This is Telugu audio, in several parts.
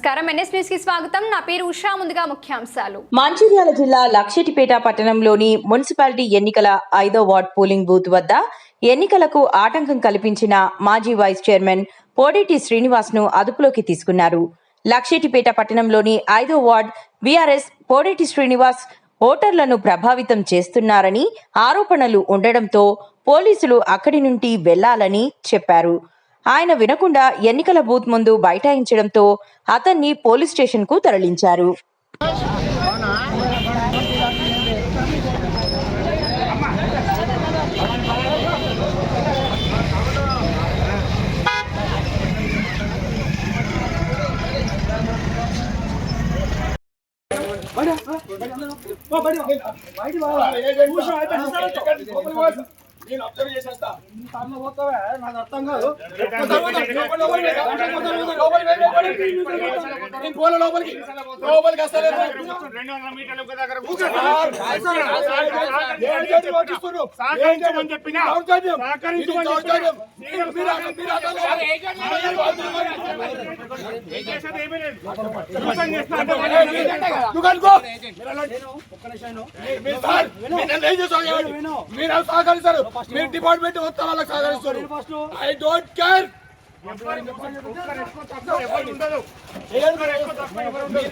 నమస్కారం. ఎన్ఎస్ స్వాగతం. నా పేరు ఉషా. ముందుగా ముఖ్యాంశాలు. మంచిర్యాల జిల్లా లక్షటిపేట పట్టణంలోని మున్సిపాలిటీ ఎన్నికల ఐదో వార్డ్ పోలింగ్ బూత్ వద్ద ఎన్నికలకు ఆటంకం కల్పించిన మాజీ వైస్ చైర్మన్ పోడేటి శ్రీనివాస్ను అదుపులోకి తీసుకున్నారు. లక్షటిపేట పట్టణంలోని ఐదో వార్డ్ బీఆర్ఎస్ పోడేటి శ్రీనివాస్ ఓటర్లను ప్రభావితం చేస్తున్నారని ఆరోపణలు ఉండడంతో పోలీసులు అక్కడి నుండి వెళ్ళాలని చెప్పారు. ఆయన వినకుండా ఎన్నికల బూత్ ముందు బైఠాయించడంతో అతన్ని పోలీస్ స్టేషన్కు తరలించారు నేను అబ్జర్వ్ చేసేస్తా నాకు అర్థం కాదు నేను పోలే లోపలికి లోపలికి వస్తలేదు రెండు వందల మీటర్ల దగ్గర చేసి- చెప్పినా. సహకరించమని. చెప్పినా. మీరు- సహకరిస్తారు మీరు డిపార్ట్మెంట్ మొత్తం వాళ్ళకి సహకరిస్తారు ఐ డోంట్ కేర్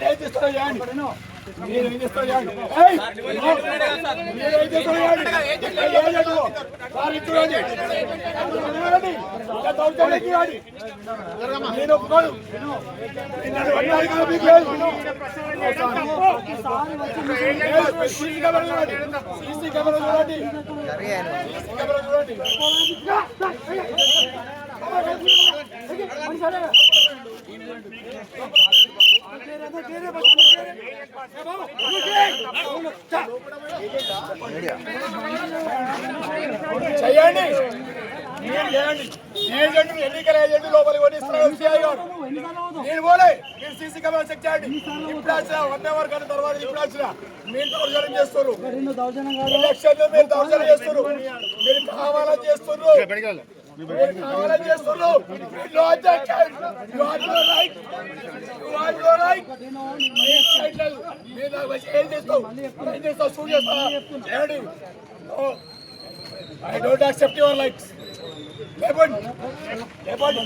ఏం చేస్తారో? చేయండి మీరేం నేను ఒప్పుకోను చూడండి సీసీ కెమెరా చూడండి సీసీ కెమెరా చూడండి చేయండి. మీరు చేయండి. ఏజెంట్ ఎన్నికల ఏజెంట్ లోపలికి కొనిస్తున్నారు సిఐ గారు. నేను పోలే. మీరు సీసీ కెమెరా చెక్ చేయండి. ఇప్పుడు వచ్చిన వన్ అవర్ కానీ తర్వాత ఇప్పుడు వచ్చిన మీరు దౌర్జన్యం చేస్తారు ఎలక్షన్ మీరు దౌర్జన్యం చేస్తారు మీరు కావాలని చేస్తున్నారు. మీరు కావాలని చేస్తున్నారు. మీరు నాకు వచ్చి ఏం చేస్తావు? ఏం చేస్తావు షూట్ చేస్తావా చేయండి. I don't accept your likes. లేపండి లేపండి